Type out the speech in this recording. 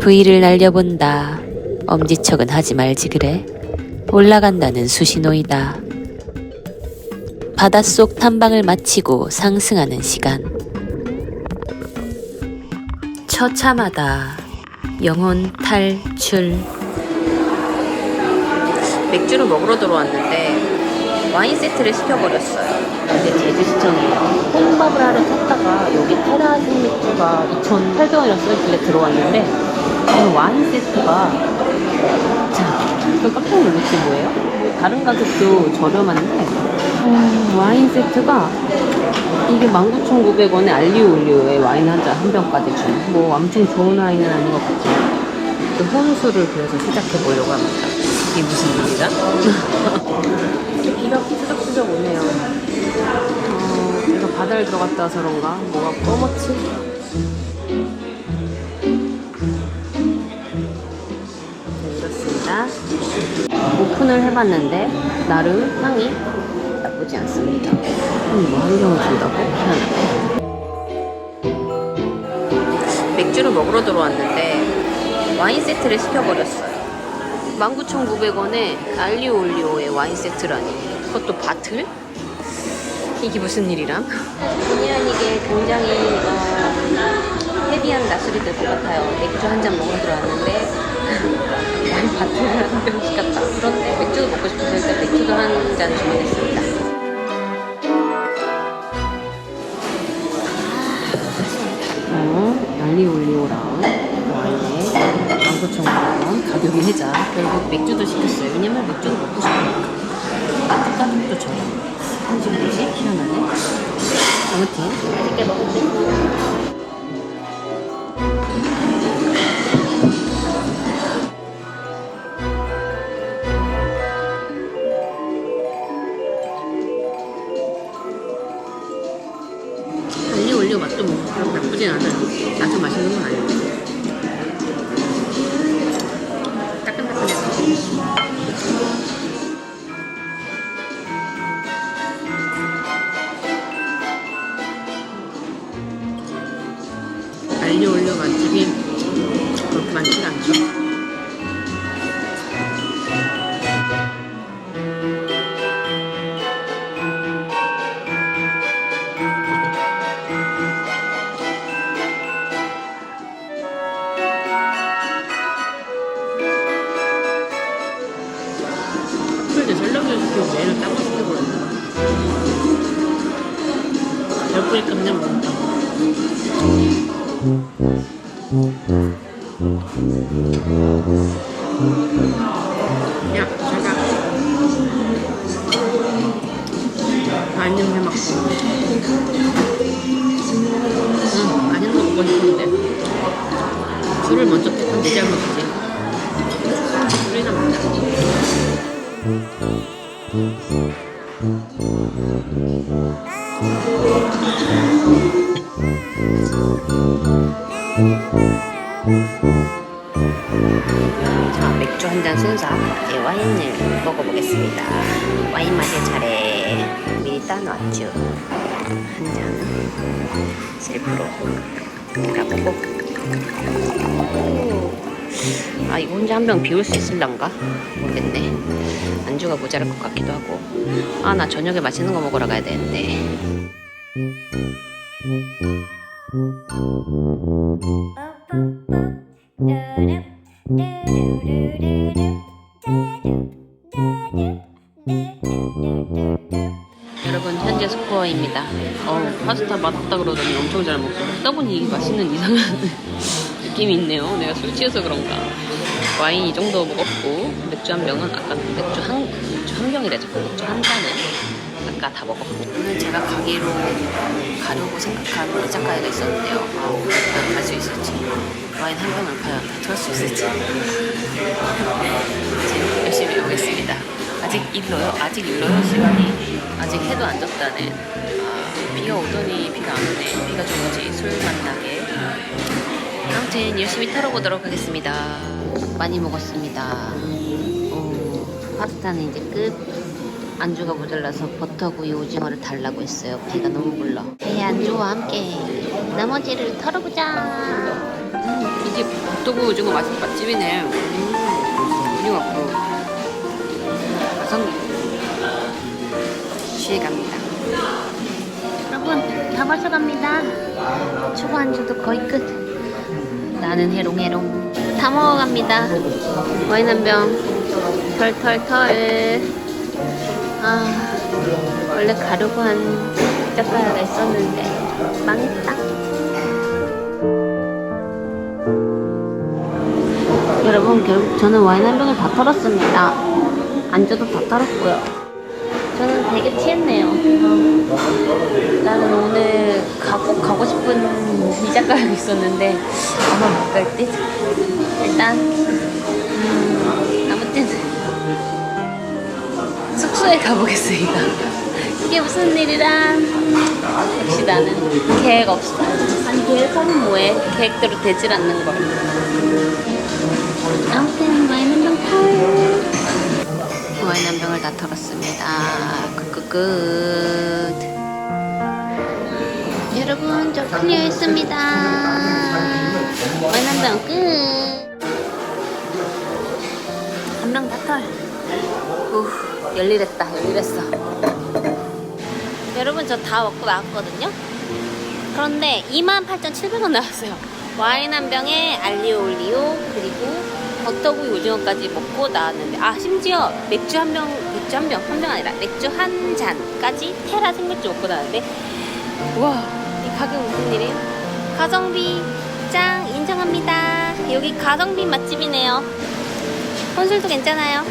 부위를 날려본다. 엄지척은 하지 말지 그래. 올라간다는 수신호이다. 바닷속 탐방을 마치고 상승하는 시간. 처참하다. 영혼 탈출. 맥주를 먹으러 들어왔는데 와인 세트를 시켜버렸어요. 근데 제주시청이에요. 혼밥을 하러 탔다가 여기 테라진 맥주가 2,800원이라고 써있길래 들어왔는데 오늘 와인 세트가 자, 저 깜짝 놀랐지 뭐예요? 다른 가격도 저렴한데 음, 와인 세트가 이게 19,900원에 알리오 올리오에 와인 한 잔 한 병까지 주는 뭐 엄청 좋은 와인은 아닌 것 같지만 그 혼수를 그래서 시작해 보려고 합니다. 이게 무슨 일이야? 비가 삐죽삐죽 오네요. 어, 내가 바다를 들어갔다 와서 그런가? 뭐가 꺼멓지? 오픈을 해봤는데 나름 향이 나쁘지 않습니다. 음, 뭐한 병을 준다고? 희한하네. 맥주를 먹으러 들어왔는데 와인 세트를 시켜버렸어요. 19,900원에 알리오 올리오의 와인 세트라니 그것도 바틀? 이게 무슨 일이람? 본의 아니게 굉장히 어, 헤비한 낮술이 될 것 같아요. 맥주 한 잔 먹으러 들어왔는데 와인 바틀을 한병 시켰다. 그런데 맥주도 먹고 싶어서 일단 맥주도 한 잔 주문했습니다. 어, 알리오 올리오랑 와인에 19,900원 가격이 해자 결국 맥주도 시켰어요 왜냐면 맥주도 먹고 싶으니까 가격도 저렴 한지 뭐지? 희한하네 아무튼 맛있게 먹을게요 그렇게 나쁘진 않아요. 아주 맛있는 건 아니에요. 따끈따끈해서. 알리오 올리오 맛집이 그렇게 많지가 않죠 배고프니까 그냥 먹는다 야. 와인 냄새 맡고. 응, 거 먹고 싶은데. 술을 먼저 택한 내 잘못이지. 술이나 먹자. 자, 맥주 한 잔 순서 이제 와인을 먹어보겠습니다. 와인 마실 차례 미리 따놨죠. 한 잔 셀프로 가보고. 오. 아 이거 혼자 한 병 비울 수 있을란가? 모르겠네. 안주가 모자랄 것 같기도 하고. 아 나 저녁에 맛있는 거 먹으러 가야 되는데. 여러분 현재 스코어입니다. 어 파스타 맛없다 그러더니 엄청 잘 먹고 먹다 보니 이게 맛있는 이상한 느낌이 있네요. 내가 술 취해서 그런가. 와인 이 정도 먹었고 맥주 한 병은 아까 맥주 한 맥주 한 병이래 자꾸 맥주 한 잔 은 아까 다 먹었고 오늘 제가 가기로 가려고 생각한 이자카야가 있었는데요. 과연 갈수 있을지 와인 한 병을 과연 다털수 있을지 이제 열심히 해보겠습니다. 아직 일러요? 아직 일러요? 시간이 아직 해도 안 졌다네. 아, 비가 오더니 비가 안 오네. 비가 좀 오지. 술 만나게. 아무튼 열심히 털어보도록 하겠습니다. 많이 먹었습니다. 오, 파스타는 이제 끝. 안주가 모자라서 버터구이 오징어를 달라고 했어요. 배가 너무 불러. 배 안주와 함께 나머지를 털어보자. 음, 이제 핫도그 오징어 맛, 맛집이네. 음, 오징어 그 가성비. 시에 갑니다. 여러분, 다 마셔갑니다. 초보 안주도 거의 끝. 나는 해롱해롱. 다 먹어갑니다. 와인 한 병. 털털털. 아, 원래 가려고 한 젓가락가 있었는데, 망했다. 여러분, 결국 저는 와인 한 병을 다 털었습니다. 안주도 다 털었고요. 저는 되게 취했네요. 어, 나는 오늘 가, 꼭 가고 싶은 이자카야가 있었는데 아마 못 갈 듯. 일단 음, 아무튼 숙소에 가보겠습니다. 이게 무슨 일이란? 역시 나는 계획 없어. 아니 계획하면 뭐해? 계획대로 되질 않는 걸. 아무튼 와인 한병 털. 와인 한 병을 다 털었습니다. 끝끝끝. 여러분 저 클리어했습니다. 와인 한 병 끝. 한 병 다 털. 우 열일했다 열일했어. 여러분 저 다 먹고 나왔거든요. 그런데 28,700원 나왔어요. 와인 한 병에 알리오 올리오 그리고 버터구이 오징어까지 먹고 나왔는데 아 심지어 맥주 한 병 맥주 한 병 한 병 아니라 맥주 한 잔까지 테라 생맥주 먹고 나왔는데 우와 이 가격 무슨 일이에요? 가성비 짱 인정합니다. 여기 가성비 맛집이네요. 혼술도 괜찮아요.